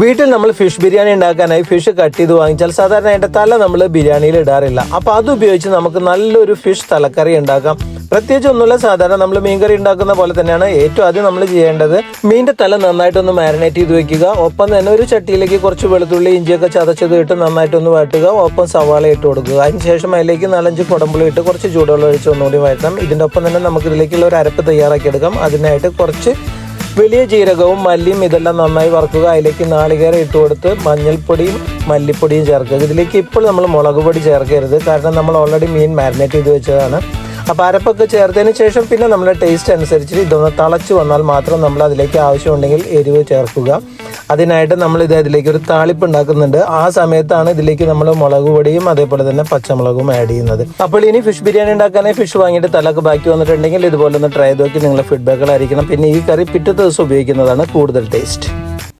വീട്ടിൽ നമ്മൾ ഫിഷ് ബിരിയാണി ഉണ്ടാക്കാനായി ഫിഷ് കട്ട് ചെയ്ത് വാങ്ങിച്ചാൽ സാധാരണ അതിന്റെ തല നമ്മൾ ബിരിയാണിയിൽ ഇടാറില്ല. അപ്പോൾ അത് ഉപയോഗിച്ച് നമുക്ക് നല്ലൊരു ഫിഷ് തലക്കറി ഉണ്ടാക്കാം. പ്രത്യേകിച്ച് ഒന്നുമില്ല സാധാരണ നമ്മൾ മീൻകറി ഉണ്ടാക്കുന്ന പോലെ തന്നെയാണ് ഏറ്റവും ആദ്യം നമ്മൾ ചെയ്യേണ്ടത് മീന്റെ തല നന്നായിട്ടൊന്ന് മാരിനേറ്റ് ചെയ്ത് വെക്കുക. ഒപ്പം തന്നെ ഒരു ചട്ടിയിലേക്ക് കുറച്ച് വെളുത്തുള്ളി ഇഞ്ചിയൊക്കെ ചതച്ചത് ഇട്ട് നന്നായിട്ടൊന്ന് വഴട്ടുക ഒപ്പം സവാള ഇട്ട് കൊടുക്കുക. അതിനുശേഷം അതിലേക്ക് നാലഞ്ച് കുടമ്പുളി ഇട്ട് കുറച്ച് ചൂടുവെള്ളം ഒഴിച്ച് ഒന്നുകൂടി വഴറ്റണം. ഇതിന്റെ ഒപ്പം തന്നെ നമുക്ക് ഇതിലേക്കുള്ള ഒരു അരപ്പ് തയ്യാറാക്കി എടുക്കാം. അതിനായിട്ട് കുറച്ച് വലിയ ജീരകവും മല്ലിയും ഇതെല്ലാം നന്നായി വറുക്കുക. അതിലേക്ക് നാളികേരം ഇട്ട് കൊടുത്ത് മഞ്ഞൾപ്പൊടിയും മല്ലിപ്പൊടിയും ചേർക്കുക. ഇതിലേക്ക് ഇപ്പോൾ നമ്മൾ മുളക് പൊടി ചേർക്കരുത്. കാരണം നമ്മൾ ഓൾറെഡി മീൻ മാരിനേറ്റ് ചെയ്ത് വെച്ചതാണ്. അപ്പോൾ അരപ്പൊക്കെ ചേർത്തതിന് ശേഷം പിന്നെ നമ്മുടെ ടേസ്റ്റ് അനുസരിച്ച് ഇതൊന്ന് തിളച്ച് വന്നാൽ മാത്രം നമ്മൾ അതിലേക്ക് ആവശ്യമുണ്ടെങ്കിൽ എരിവ് ചേർക്കുക. അതിനായിട്ട് നമ്മൾ ഇത് അതിലേക്ക് ഒരു താളിപ്പ് ഉണ്ടാക്കുന്നുണ്ട്. ആ സമയത്താണ് ഇതിലേക്ക് നമ്മൾ മുളക് പൊടിയും അതേപോലെ തന്നെ പച്ചമുളകും ആഡ് ചെയ്യുന്നത്. അപ്പോൾ ഇനി ഫിഷ് ബിരിയാണി ഉണ്ടാക്കാനായി ഫിഷ് വാങ്ങിയിട്ട് തലക്ക് ബാക്കി വന്നിട്ടുണ്ടെങ്കിൽ ഇതുപോലെ ഒന്ന് ട്രൈ ചെയ്ത് നോക്കി നിങ്ങളുടെ ഫീഡ്ബാക്കുകൾ ആയിരിക്കണം പിന്നെ ഈ കറി പിറ്റത്തെ ദിവസം ഉപയോഗിക്കുന്നതാണ് കൂടുതൽ ടേസ്റ്റ്